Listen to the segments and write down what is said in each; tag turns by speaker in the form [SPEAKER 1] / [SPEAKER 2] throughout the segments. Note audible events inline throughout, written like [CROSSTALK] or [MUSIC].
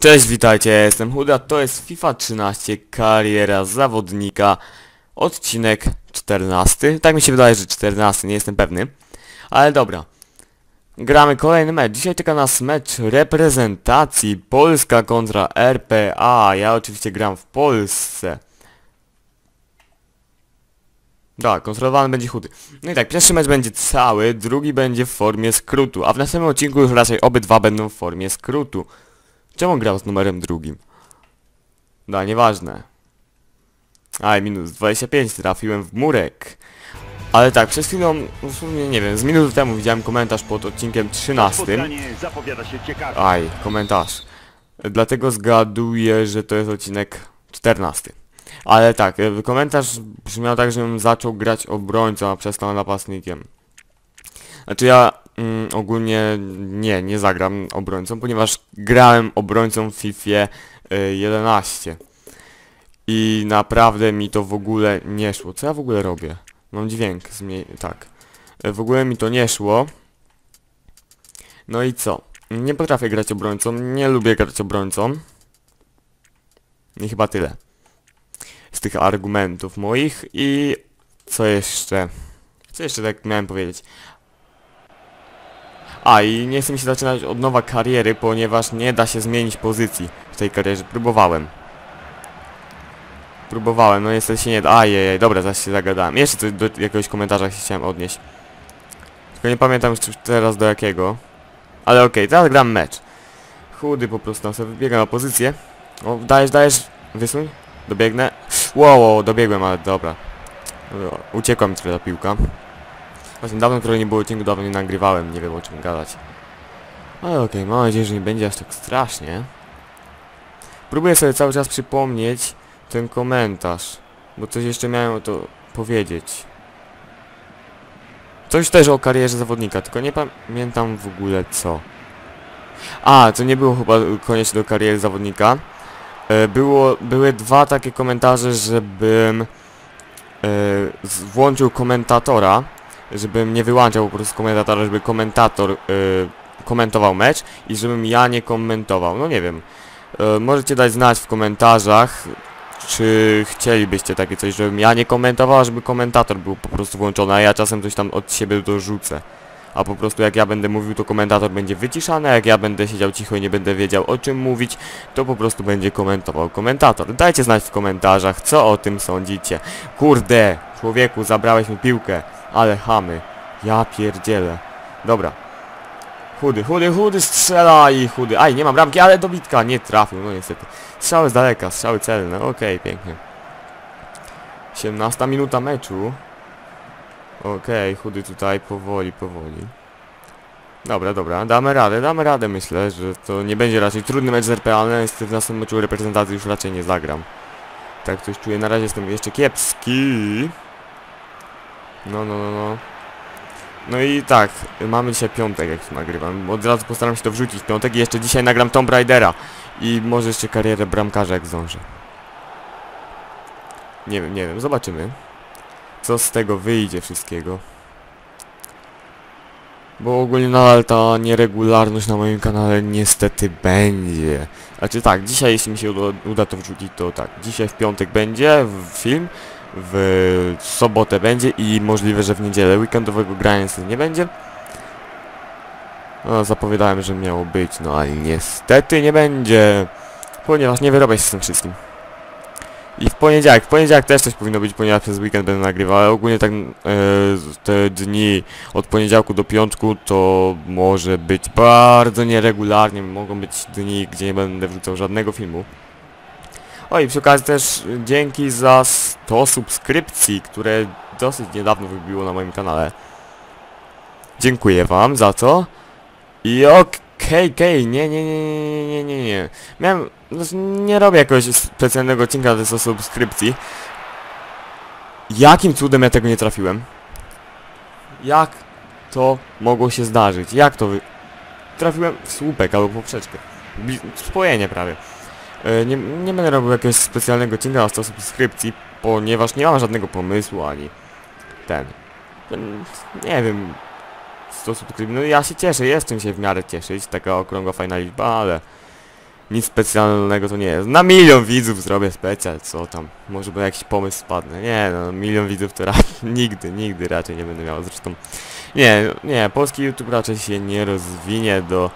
[SPEAKER 1] Cześć, witajcie, ja jestem Huda, to jest FIFA 13 Kariera Zawodnika, odcinek 14, tak mi się wydaje, że 14, nie jestem pewny, ale dobra. Gramy kolejny mecz, dzisiaj czeka nas mecz reprezentacji Polska kontra RPA, ja oczywiście gram w Polsce. Tak, kontrolowany będzie chudy. No i tak, pierwszy mecz będzie cały, drugi będzie w formie skrótu, a w następnym odcinku już raczej obydwa będą w formie skrótu. Czemu grał z numerem drugim? No, nieważne. Aj, minus 25, trafiłem w murek. Ale tak, w sumie nie wiem, z minuty temu widziałem komentarz pod odcinkiem 13.
[SPEAKER 2] Spotkanie zapowiada się ciekawie.
[SPEAKER 1] Aj, komentarz. Dlatego zgaduję, że to jest odcinek 14. Ale tak, e, komentarz brzmiał tak, żebym zaczął grać obrońcą, a przestał napastnikiem. Znaczy ja mm, ogólnie nie, nie zagram obrońcą, ponieważ grałem obrońcą w FIFA y, 11. I naprawdę mi to w ogóle nie szło. Co ja w ogóle robię? Mam dźwięk, tak. Y, W ogóle mi to nie szło. No i co? Nie potrafię grać obrońcą, nie lubię grać obrońcą. I chyba tyle. Z tych argumentów moich i co jeszcze? Co jeszcze tak miałem powiedzieć? A i nie chcę mi się zaczynać od nowa kariery, ponieważ nie da się zmienić pozycji w tej karierze. Próbowałem. Próbowałem, no niestety się nie da. Ajajaj, dobra, zaś się zagadałem. Jeszcze coś do jakiegoś komentarza chciałem odnieść. Tylko nie pamiętam już teraz do jakiego. Ale okej, teraz gram mecz. Chudy po prostu sobie wybiega na pozycję. O, dajesz, dajesz, wysuń. Dobiegnę. Wow, wow, dobiegłem, ale dobra. Uciekła mi trochę ta piłka. Właśnie dawno, które nie było odcinku, dawno nie nagrywałem, nie wiem o czym gadać. Ale okej, mam nadzieję, że nie będzie aż tak strasznie. Próbuję sobie cały czas przypomnieć ten komentarz, bo coś jeszcze miałem to powiedzieć. Coś też o karierze zawodnika, tylko nie pamiętam w ogóle co. A, to nie było chyba koniecznie do kariery zawodnika. E, Było, były dwa takie komentarze, żebym e, włączył komentatora, żebym nie wyłączał po prostu komentatora, żeby komentator e, komentował mecz i żebym ja nie komentował. No nie wiem. E, możecie dać znać w komentarzach, czy chcielibyście takie coś, żebym ja nie komentował, a żeby komentator był po prostu włączony, a ja czasem coś tam od siebie dorzucę. A po prostu jak ja będę mówił, to komentator będzie wyciszany, a jak ja będę siedział cicho i nie będę wiedział o czym mówić, to po prostu będzie komentował komentator. Dajcie znać w komentarzach, co o tym sądzicie. Kurde, człowieku, zabrałeś mi piłkę, ale chamy. Ja pierdzielę. Dobra. Chudy, chudy, chudy, strzela i chudy. Aj, nie ma bramki, ale dobitka nie trafił, no niestety. Strzały z daleka, strzały celne, okej, pięknie. 17 minuta meczu. Okej, chudy tutaj powoli, powoli. Dobra, dobra, damy radę, damy radę myślę, że to nie będzie raczej trudny mecz z RPA, ale niestety w następnym meczu reprezentacji już raczej nie zagram. Tak coś czuję, na razie jestem jeszcze kiepski. No, no, no, no. No i tak, mamy dzisiaj piątek jak tu nagrywam. Od razu postaram się to wrzucić w piątek i jeszcze dzisiaj nagram Tomb Raidera. I może jeszcze karierę bramkarza jak zdążę. Nie wiem, nie wiem, zobaczymy. Co z tego wyjdzie wszystkiego. Bo ogólnie nadal ta nieregularność na moim kanale niestety będzie. Znaczy tak, dzisiaj jeśli mi się uda, uda to wrzucić, to tak. Dzisiaj w piątek będzie film, w sobotę będzie i możliwe, że w niedzielę weekendowego grania nie będzie. No, zapowiadałem, że miało być, no ale niestety nie będzie. Ponieważ nie wyrobię się z tym wszystkim. I w poniedziałek, w poniedziałek też coś powinno być, ponieważ przez weekend będę nagrywał, ale ogólnie tak e, te dni od poniedziałku do piątku to może być bardzo nieregularnie, mogą być dni, gdzie nie będę wrzucał żadnego filmu. O i przy okazji też dzięki za 100 subskrypcji, które dosyć niedawno wybiło na moim kanale. Dziękuję wam za to. I okej, okej, nie, nie, nie, nie, nie, nie, nie. Miałem, znaczy nie robię jakiegoś specjalnego odcinka ze 100 subskrypcji. Jakim cudem ja tego nie trafiłem? Jak to mogło się zdarzyć? Jak to wy... Trafiłem w słupek albo poprzeczkę. Bli- Spojenie prawie. E, Nie, nie będę robił jakiegoś specjalnego odcinka na 100 subskrypcji, ponieważ nie mam żadnego pomysłu ani ten. Nie wiem. 100 subskrypcji. No ja się cieszę, jest czym się w miarę cieszyć. Taka okrągła fajna liczba, ale Nic specjalnego to nie jest. Na milion widzów zrobię specjal, co tam. Może by jakiś pomysł spadnie. Nie no, milion widzów to raczej [LAUGHS] nigdy, nigdy raczej nie będę miał. Zresztą nie, nie, polski YouTube raczej się nie rozwinie do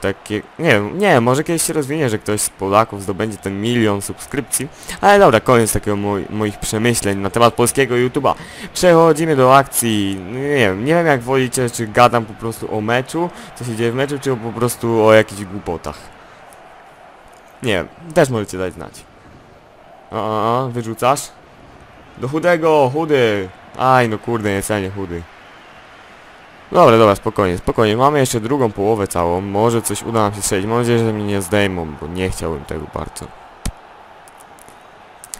[SPEAKER 1] takie... Nie wiem, nie, może kiedyś się rozwinie, że ktoś z Polaków zdobędzie ten milion subskrypcji. Ale dobra, koniec takiego moi, moich przemyśleń na temat polskiego YouTube'a. Przechodzimy do akcji. No Nie wiem, nie wiem jak wolicie, czy gadam po prostu o meczu, co się dzieje w meczu, czy po prostu o jakichś głupotach. Nie wiem, też możecie dać znać. O, o, o, wyrzucasz? Do chudego, chudy! Aj, no kurde, nie chudy. Dobra, dobra, spokojnie, spokojnie. Mamy jeszcze drugą połowę całą. Może coś uda nam się strzelić. Mam nadzieję, że mnie nie zdejmą, bo nie chciałbym tego bardzo.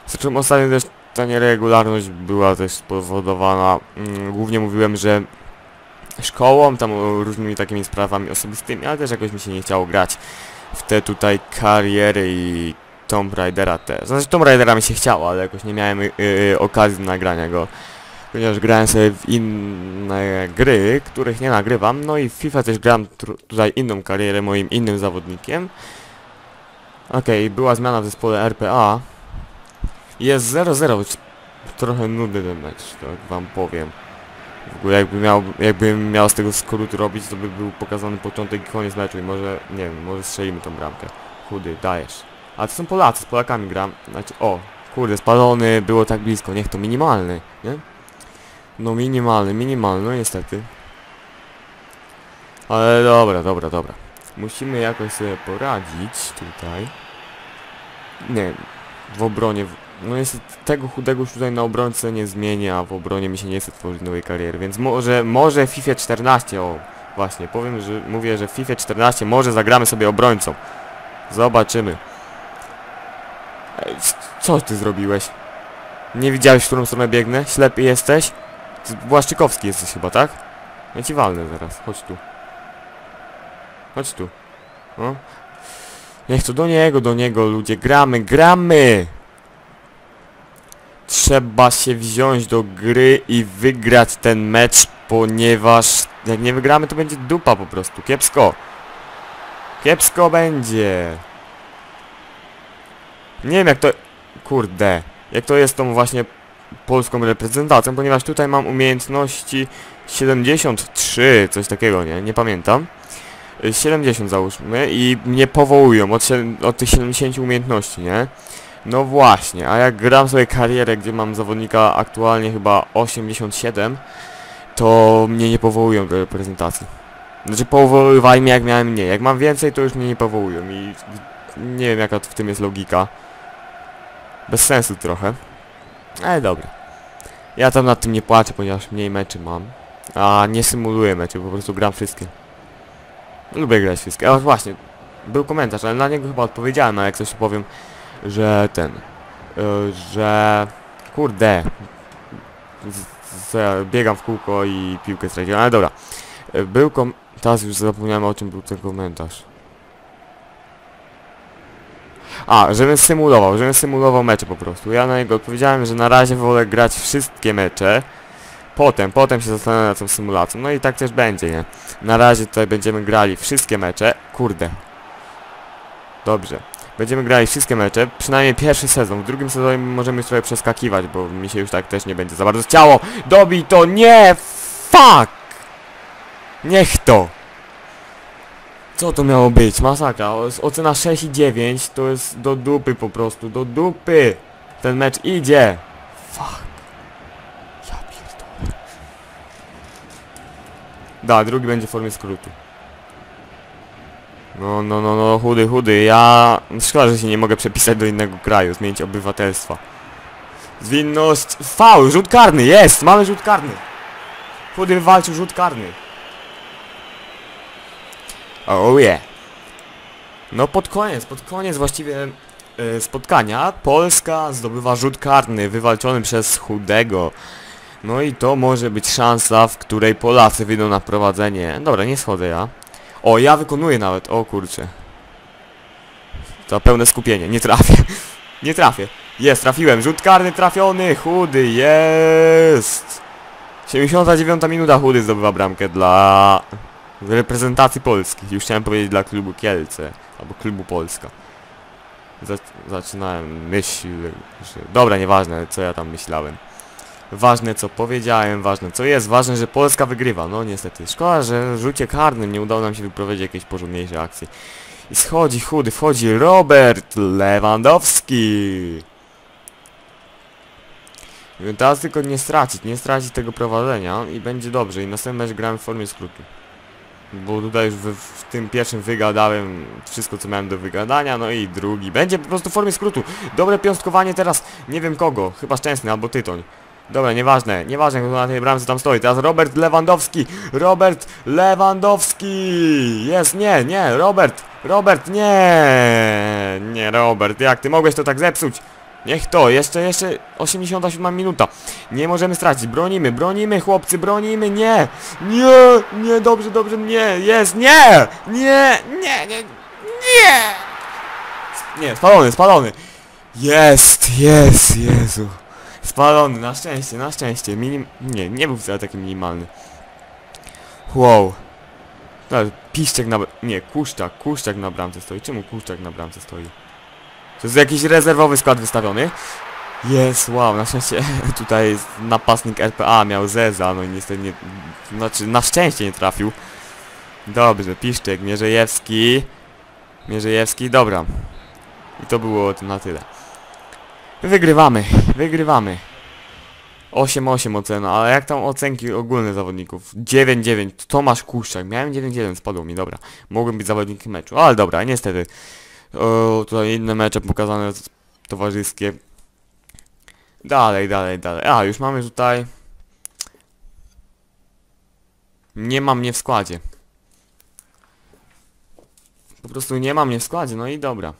[SPEAKER 1] Zresztą ostatnio też ta nieregularność była też spowodowana. Mm, głównie mówiłem, że szkołą, tam o różnymi takimi sprawami osobistymi, ale też jakoś mi się nie chciało grać w te tutaj kariery i Tomb Raidera też. Znaczy Tomb Raidera mi się chciało, ale jakoś nie miałem y, y, okazji do nagrania go. Ponieważ grałem sobie w inne gry, których nie nagrywam. No i w FIFA też grałem tutaj inną karierę moim innym zawodnikiem. Okej, była zmiana w zespole RPA. Jest 0-0, trochę nudny ten mecz, tak wam powiem. W ogóle jakby miał, jakbym miał z tego skrót robić, to by był pokazany początek i koniec meczu i może, nie wiem, może strzelimy tą bramkę. Chudy, dajesz. A to są Polacy, z Polakami gram. Znaczy, o, kurde, spalony, było tak blisko, niech to minimalny, nie? No minimalny, minimalny, no niestety. Ale dobra, dobra, dobra. Musimy jakoś sobie poradzić tutaj. Nie, w obronie, no jest tego chudego już tutaj na obrońcę nie zmienię, a w obronie mi się nie chce tworzyć nowej kariery, więc może, może FIFA 14, o właśnie, powiem, że mówię, że FIFA 14 może zagramy sobie obrońcą. Zobaczymy. Co ty zrobiłeś? Nie widziałeś, w którą stronę biegnę? Ślepy jesteś? Błaszczykowski jesteś chyba, tak? Ja ci walnę zaraz, chodź tu. Chodź tu. No. Niech to do niego, do niego ludzie, gramy, gramy! Trzeba się wziąć do gry i wygrać ten mecz, ponieważ jak nie wygramy to będzie dupa po prostu, kiepsko. Kiepsko będzie. Nie wiem jak to... Kurde. Jak to jest tą właśnie polską reprezentacją, ponieważ tutaj mam umiejętności 73, coś takiego, nie? Nie pamiętam. Y, 70 załóżmy i mnie powołują od, od tych 70 umiejętności, nie? No właśnie, a jak gram sobie karierę, gdzie mam zawodnika aktualnie chyba 87, to mnie nie powołują do reprezentacji. Znaczy powoływali mnie jak miałem mniej. Jak mam więcej, to już mnie nie powołują i nie wiem jaka w tym jest logika. Bez sensu trochę. Ale dobra. Ja tam nad tym nie płaczę, ponieważ mniej meczy mam. A nie symuluję meczy, po prostu gram wszystkie. Lubię grać wszystkie. A właśnie, był komentarz, ale na niego chyba odpowiedziałem, ale jak coś powiem, że ten, y, że kurde, z, z, biegam w kółko i piłkę straciłem, ale dobra. Y, Był kom... Teraz już zapomniałem o czym był ten komentarz. A, żebym symulował, żebym symulował mecze po prostu. Ja na niego odpowiedziałem, że na razie wolę grać wszystkie mecze. Potem, potem się zastanawiam nad tą symulacją. No i tak też będzie, nie? Na razie tutaj będziemy grali wszystkie mecze. Kurde. Dobrze. Będziemy grali wszystkie mecze, przynajmniej pierwszy sezon. W drugim sezonie możemy już trochę przeskakiwać, bo mi się już tak też nie będzie za bardzo chciało. Dobij to! Nie! Fuck! Niech to! Co to miało być? Masakra. Ocena 6,9 to jest do dupy po prostu. Do dupy! Ten mecz idzie! Fuck. Ja pierdolę. Da, drugi będzie w formie skrótu. No, no, no, no, chudy, chudy. Ja... Szkoda, że się nie mogę przepisać do innego kraju, zmienić obywatelstwa. Zwinność... Faul, rzut karny, jest! Mamy rzut karny! Chudy wywalczył rzut karny. Oh yeah. No pod koniec, pod koniec właściwie e, spotkania Polska zdobywa rzut karny wywalczony przez Chudego. No i to może być szansa, w której Polacy wyjdą na prowadzenie. Dobra, nie schodzę ja. O, ja wykonuję nawet, o kurczę. To pełne skupienie, nie trafię. [LAUGHS] nie trafię. Jest, trafiłem, rzut karny trafiony, Chudy, jest. 79 minuta Chudy zdobywa bramkę dla reprezentacji Polski. Już chciałem powiedzieć dla klubu Kielce. Albo klubu Polska. Zac zaczynałem myśl, że... Dobra, nieważne co ja tam myślałem. Ważne co powiedziałem, ważne co jest, ważne, że Polska wygrywa. No niestety. Szkoda, że w rzucie karnym nie udało nam się wyprowadzić jakiejś porządniejszej akcji. I schodzi chudy, wchodzi Robert Lewandowski. Teraz tylko nie stracić, nie stracić tego prowadzenia i będzie dobrze. I następny mecz grałem w formie skrótu. Bo tutaj już w, w tym pierwszym wygadałem wszystko co miałem do wygadania, no i drugi. Będzie po prostu w formie skrótu. Dobre piąstkowanie teraz, nie wiem kogo, chyba Szczęsny albo Tytoń. Dobra, nieważne, nieważne kto na tej bramce tam stoi. Teraz Robert Lewandowski, Robert Lewandowski! Jest, nie, nie, Robert, Robert, nie, nie, Robert, jak ty mogłeś to tak zepsuć? Niech to, jeszcze, jeszcze 87 minuta. Nie możemy stracić, bronimy, bronimy chłopcy, bronimy, nie! Nie, nie, dobrze, dobrze, nie, jest, nie! Nie, nie, nie, nie! Nie, spalony, spalony. Jest, jest, Jezu. Spalony, na szczęście, na szczęście. Minim... Nie, nie był wcale taki minimalny. Wow. Piszczek na... Nie, kuszczak, kuszczak na bramce stoi. Czemu kuszczak na bramce stoi? To jest jakiś rezerwowy skład wystawiony? Jest, wow, na szczęście [LAUGHS] tutaj napastnik RPA miał Zeza, no i niestety nie... Znaczy, na szczęście nie trafił. Dobrze, Piszczek, Mierzejewski. Mierzejewski, dobra. I to było na tyle. Wygrywamy, wygrywamy. 8-8 ocena, ale jak tam ocenki ogólne zawodników? 9-9, Tomasz Kuszczak, miałem 9-1, spadło mi, dobra. Mogłem być zawodnikiem meczu, ale dobra, niestety. O, tutaj inne mecze pokazane towarzyskie. Dalej, dalej, dalej. A, już mamy tutaj... Nie ma mnie w składzie. Po prostu nie ma mnie w składzie, no i dobra.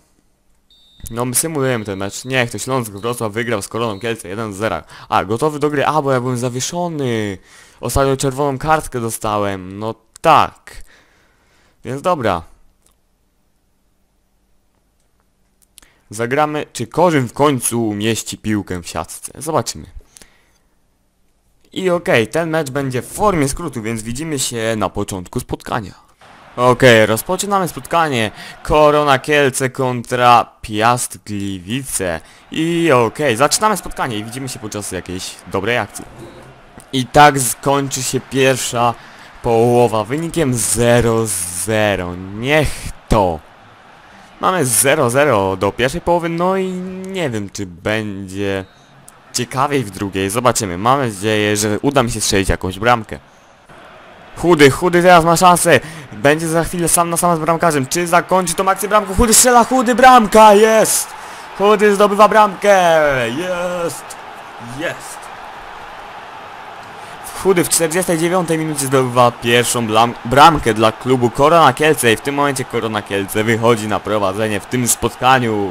[SPEAKER 1] No my symulujemy ten mecz. Niech to Śląsk Wrocław wygrał z Koroną Kielce 1-0. A, gotowy do gry. A, bo ja byłem zawieszony. Ostatnio czerwoną kartkę dostałem. No tak. Więc dobra. Zagramy, czy Korzyn w końcu umieści piłkę w siatce. Zobaczymy. I okej, ten mecz będzie w formie skrótu, więc widzimy się na początku spotkania. Okej, rozpoczynamy spotkanie. Korona Kielce kontra Piast Gliwice. I okej, zaczynamy spotkanie i widzimy się podczas jakiejś dobrej akcji. I tak skończy się pierwsza połowa wynikiem 0-0. Niech to. Mamy 0-0 do pierwszej połowy, no i nie wiem czy będzie ciekawiej w drugiej. Zobaczymy. Mam nadzieję, że uda mi się strzelić jakąś bramkę. Chudy, chudy teraz ma szansę. Będzie za chwilę sam na sam z bramkarzem. Czy zakończy tą akcję bramką? Chudy strzela, chudy, bramka, jest! Chudy zdobywa bramkę, jest! Jest! Chudy w 49 minucie zdobywa pierwszą bramkę dla klubu Korona Kielce i w tym momencie Korona Kielce wychodzi na prowadzenie w tym spotkaniu.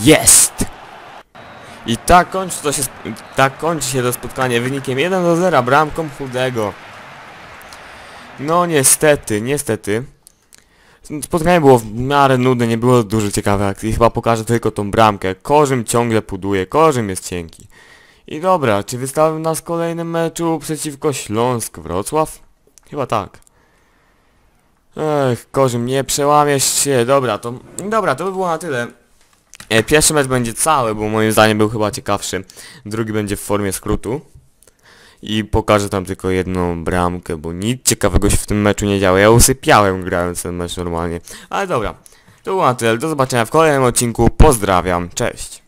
[SPEAKER 1] Jest! I tak kończy, to się, tak kończy się to spotkanie wynikiem 1 do 0 bramką chudego. No niestety, niestety. Spotkanie było w miarę nudne, nie było dużo ciekawych akcji. Chyba pokażę tylko tą bramkę. Korzym ciągle puduje, Korzym jest cienki. I dobra, czy wystawił nas w kolejnym meczu przeciwko Śląsk Wrocław? Chyba tak. Ech, Korzym, nie przełamiesz się. Dobra, to... Dobra, to by było na tyle. E, Pierwszy mecz będzie cały, bo moim zdaniem był chyba ciekawszy. Drugi będzie w formie skrótu. I pokażę tam tylko jedną bramkę, bo nic ciekawego się w tym meczu nie działo. Ja usypiałem grając ten mecz normalnie. Ale dobra, to było na tyle. Do zobaczenia w kolejnym odcinku. Pozdrawiam. Cześć.